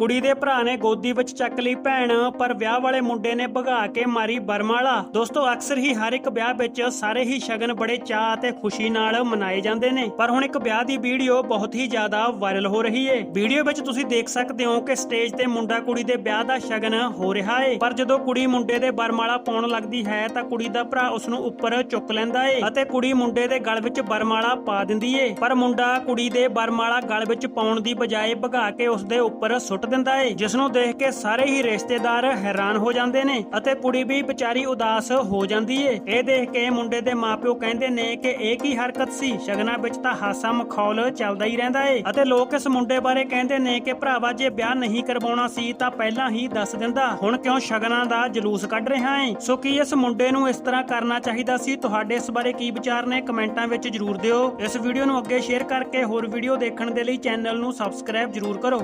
ਕੁੜੀ ਦੇ ਭਰਾ ਨੇ ਗੋਦੀ ਵਿੱਚ ਚੱਕ ਲਈ ਭੈਣ, ਪਰ ਵਿਆਹ ਵਾਲੇ ਮੁੰਡੇ ਨੇ ਭਗਾ ਕੇ ਮਾਰੀ ਬਰਮਾਲਾ। ਦੋਸਤੋ, ਅਕਸਰ ਹੀ ਹਰ ਇੱਕ ਵਿਆਹ ਵਿੱਚ ਸਾਰੇ ਹੀ ਸ਼ਗਨ ਬੜੇ ਚਾਅ ਅਤੇ ਖੁਸ਼ੀ ਨਾਲ ਮਨਾਏ ਜਾਂਦੇ ਨੇ। ਪਰ ਹੁਣ ਇੱਕ ਵਿਆਹ ਦੀ ਵੀਡੀਓ ਬਹੁਤ ਹੀ ਜ਼ਿਆਦਾ ਵਾਇਰਲ ਹੋ ਰਹੀ ਏ। ਵੀਡੀਓ ਵਿੱਚ ਤੁਸੀਂ ਦੇਖ ਸਕਦੇ ਹੋ ਕਿ ਸਟੇਜ ਤੇ ਮੁੰਡਾ ਕੁੜੀ ਦੇ ਵਿਆਹ ਦਾ ਸ਼ਗਨ ਹੋ ਰਿਹਾ ਏ। ਪਰ ਜਦੋਂ ਕੁੜੀ ਮੁੰਡੇ ਦੇ ਬਰਮਾਲਾ ਪਾਉਣ ਲੱਗਦੀ ਹੈ, ਤਾਂ ਕੁੜੀ ਦਾ ਭਰਾ ਉਸ ਨੂੰ ਉੱਪਰ ਚੁੱਕ ਲੈਂਦਾ ਏ ਅਤੇ ਕੁੜੀ ਮੁੰਡੇ ਦੇ ਗਲ ਵਿੱਚ ਬਰਮਾਲਾ ਪਾ ਦਿੰਦੀ ਏ। ਪਰ ਮੁੰਡਾ ਕੁੜੀ ਦੇ ਬਰਮਾਲਾ ਗਲ ਵਿੱਚ ਪਾਉਣ ਦੀ ਬਜਾਏ ਭਗਾ ਕੇ ਉਸ ਦੇ ਉੱਪਰ ਸੁੱਟ ਦਿੰਦਾ ਏ ਜਿਸ ਨੂੰ ਦੇਖ ਕੇ ਸਾਰੇ ਹੀ ਰਿਸ਼ਤੇਦਾਰ ਹੈਰਾਨ ਹੋ ਜਾਂਦੇ ਨੇ ਅਤੇ ਕੁੜੀ ਵੀ ਵਿਚਾਰੀ ਉਦਾਸ ਹੋ ਜਾਂਦੀ ਏ। ਇਹ ਦੇਖ ਕੇ ਮੁੰਡੇ ਦੇ ਮਾਪਿਓ ਕਹਿੰਦੇ ਨੇ ਕਿ ਇਹ ਕੀ ਹਰਕਤ ਸੀ? ਸ਼ਗਨਾਂ ਵਿੱਚ ਤਾਂ ਹਾਸਾ ਮਖੌਲ ਚੱਲਦਾ ਹੀ ਰਹਿੰਦਾ ਏ। ਅਤੇ ਲੋਕ ਇਸ ਮੁੰਡੇ ਬਾਰੇ ਕਹਿੰਦੇ ਨੇ ਕਿ ਭਰਾਵਾ, ਜੇ ਵਿਆਹ ਨਹੀਂ ਕਰਵਾਉਣਾ ਸੀ ਤਾਂ ਪਹਿਲਾਂ ਹੀ ਦੱਸ ਦਿੰਦਾ, ਹੁਣ ਕਿਉਂ ਸ਼ਗਨਾਂ ਦਾ ਜਲੂਸ ਕੱਢ ਰਿਹਾ ਏ? ਸੋ ਕੀ ਇਸ ਮੁੰਡੇ ਨੂੰ ਇਸ ਤਰ੍ਹਾਂ ਕਰਨਾ ਚਾਹੀਦਾ ਸੀ? ਤੁਹਾਡੇ ਇਸ ਬਾਰੇ ਕੀ ਵਿਚਾਰ ਨੇ? ਕਮੈਂਟਾਂ ਵਿੱਚ ਜਰੂਰ ਦਿਓ। ਇਸ ਵੀਡੀਓ ਨੂੰ ਅੱਗੇ ਸ਼ੇਅਰ ਕਰਕੇ ਹੋਰ ਵੀਡੀਓ ਦੇਖਣ ਦੇ ਲਈ ਚੈਨਲ ਨੂੰ ਸਬਸਕ੍ਰਾਈਬ ਜਰੂਰ ਕਰੋ।